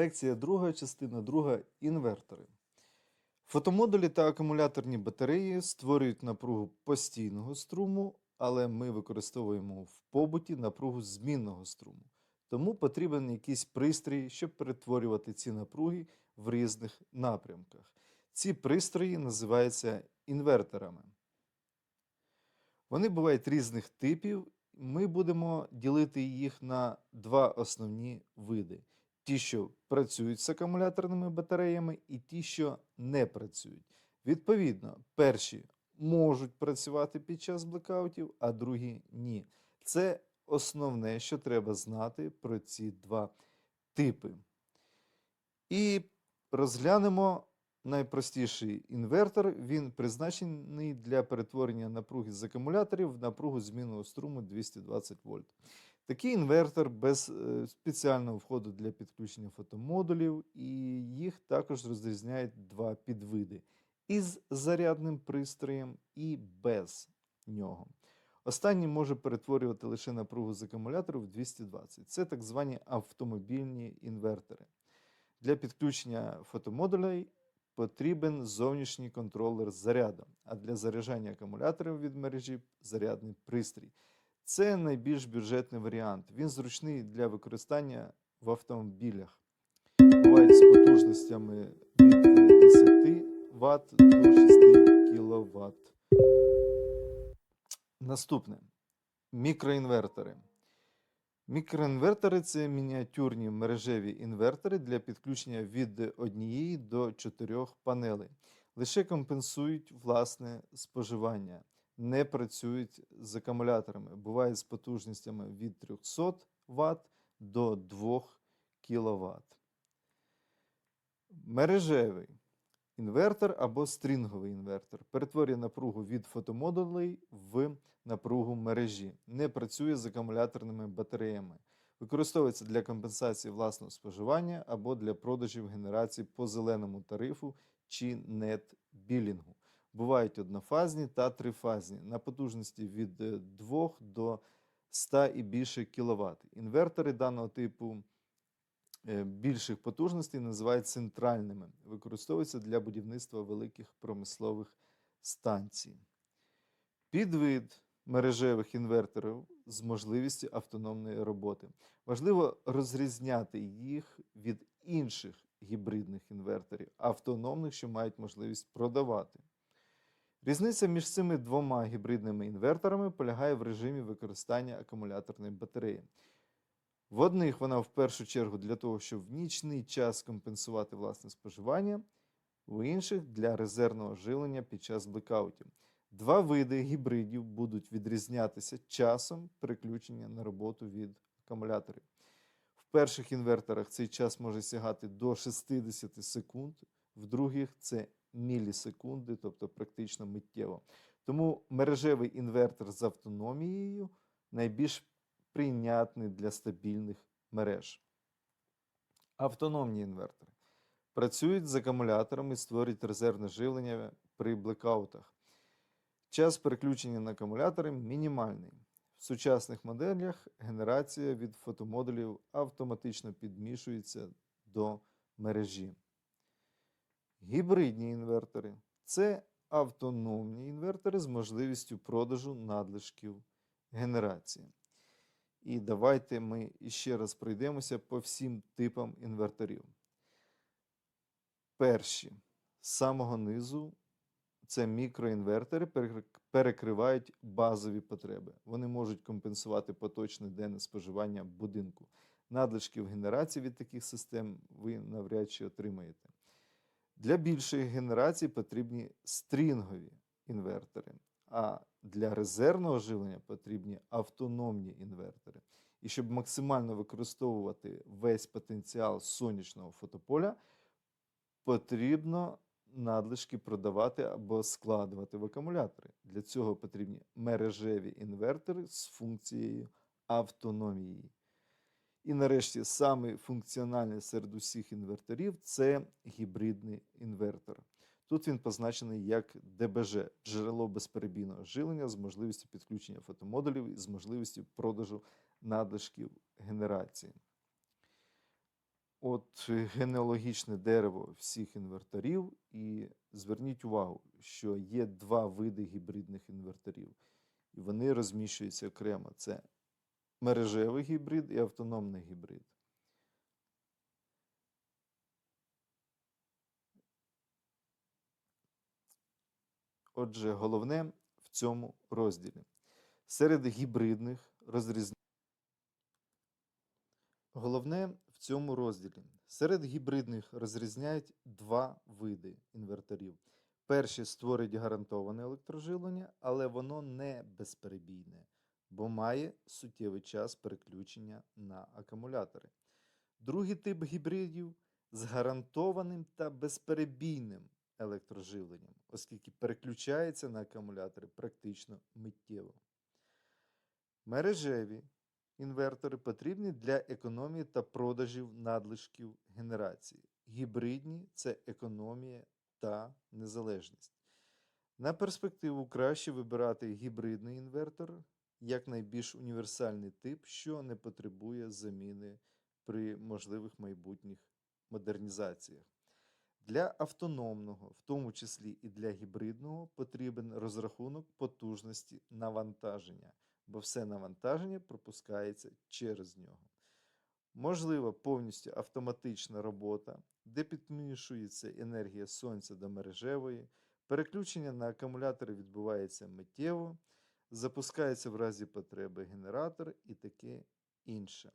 Секція друга, частина друга інвертори. Фотомодулі та акумуляторні батареї створюють напругу постійного струму, але ми використовуємо в побуті напругу змінного струму. Тому потрібен якийсь пристрій, щоб перетворювати ці напруги в різних напрямках. Ці пристрої називаються інверторами. Вони бувають різних типів. Ми будемо ділити їх на два основні види: ті, що працюють з акумуляторними батареями, і ті, що не працюють. Відповідно, перші можуть працювати під час блекаутів, а другі ні. Це основне, що треба знати про ці два типи. І розглянемо найпростіший інвертор. Він призначений для перетворення напруги з акумуляторів в напругу змінного струму 220 вольт. Такий інвертор без е, спеціального входу для підключення фотомодулів, і їх також розрізняють два підвиди: із зарядним пристроєм і без нього. Останній може перетворювати лише напругу з акумуляторів в 220. Це так звані автомобільні інвертори. Для підключення фотомодулей потрібен зовнішній контролер заряду, а для заряджання акумуляторів від мережі зарядний пристрій. Це найбільш бюджетний варіант. Він зручний для використання в автомобілях. Бувають з потужностями від 10 Вт до 6 кВт. Наступне мікроінвертори. Мікроінвертори це мініатюрні мережеві інвертори для підключення від однієї до чотирьох панелей. Лише компенсують власне споживання, не працюють з акумуляторами. Бувають з потужностями від 300 Вт до 2 кВт. Мережевий інвертор або стрінговий інвертор перетворює напругу від фотомодулей в напругу мережі. Не працює з акумуляторними батареями. Використовується для компенсації власного споживання або для продажів генерації по зеленому тарифу чи нет-білінгу. Бувають однофазні та трифазні на потужності від 2 до 100 і більше кВт. Інвертори даного типу е, більших потужностей називають центральними. Використовуються для будівництва великих промислових станцій. Підвид мережевих інверторів з можливістю автономної роботи. Важливо розрізняти їх від інших гібридних інверторів, автономних, що мають можливість продавати. Різниця між цими двома гібридними інверторами полягає в режимі використання акумуляторної батареї. В одних вона в першу чергу для того, щоб в нічний час компенсувати власне споживання, в інших для резервного живлення під час блекаутів. Два види гібридів будуть відрізнятися часом переключення на роботу від акумуляторів. В перших інверторах цей час може сягати до 60 секунд, в других це мілісекунди, тобто практично миттєво. Тому мережевий інвертор з автономією найбільш прийнятний для стабільних мереж. Автономні інвертори працюють з акумуляторами створюють резервне живлення при блекаутах. Час переключення на акумулятори мінімальний. В сучасних моделях генерація від фотомодулів автоматично підмішується до мережі. Гібридні інвертори це автономні інвертори з можливістю продажу надлишків генерації. І давайте ми ще раз пройдемося по всім типам інверторів. Перші з самого низу це мікроінвертори перекривають базові потреби. Вони можуть компенсувати поточне денне споживання будинку. Надлишків генерації від таких систем ви навряд чи отримаєте. Для більшої генерації потрібні стрінгові інвертори, а для резервного живлення потрібні автономні інвертори. І щоб максимально використовувати весь потенціал сонячного фотополя, потрібно надлишки продавати або складувати в акумулятори. Для цього потрібні мережеві інвертори з функцією автономії. І нарешті самий функціональний серед усіх інверторів це гібридний інвертор. Тут він позначений як ДБЖ джерело безперебійного живлення з можливістю підключення фотомодулів і з можливістю продажу надлишків генерації. От е, генеалогічне дерево всіх інверторів, і зверніть увагу, що є два види гібридних інверторів, і вони розміщуються окремо. Це мережевий гібрид і автономний гібрид. Отже, головне в цьому розділі. Серед гібридних розрізняють. Головне в цьому розділі. Серед гібридних розрізняють два види інверторів. Перші створюють гарантоване електроживлення, але воно не безперебійне, бо має суттєвий час переключення на акумулятори. Другий тип гібридів з гарантованим та безперебійним електроживленням, оскільки переключається на акумулятори практично миттєво. Мережеві інвертори потрібні для економії та продажів надлишків генерації. Гібридні це економія та незалежність. На перспективу краще вибирати гібридний інвертор як найбільш універсальний тип, що не потребує заміни при можливих майбутніх модернізаціях. Для автономного, в тому числі і для гібридного, потрібен розрахунок потужності навантаження, бо все навантаження пропускається через нього. Можлива повністю автоматична робота, де підмішується енергія сонця до мережевої, переключення на акумулятори відбувається миттєво, запускається в разі потреби генератор і таке інше.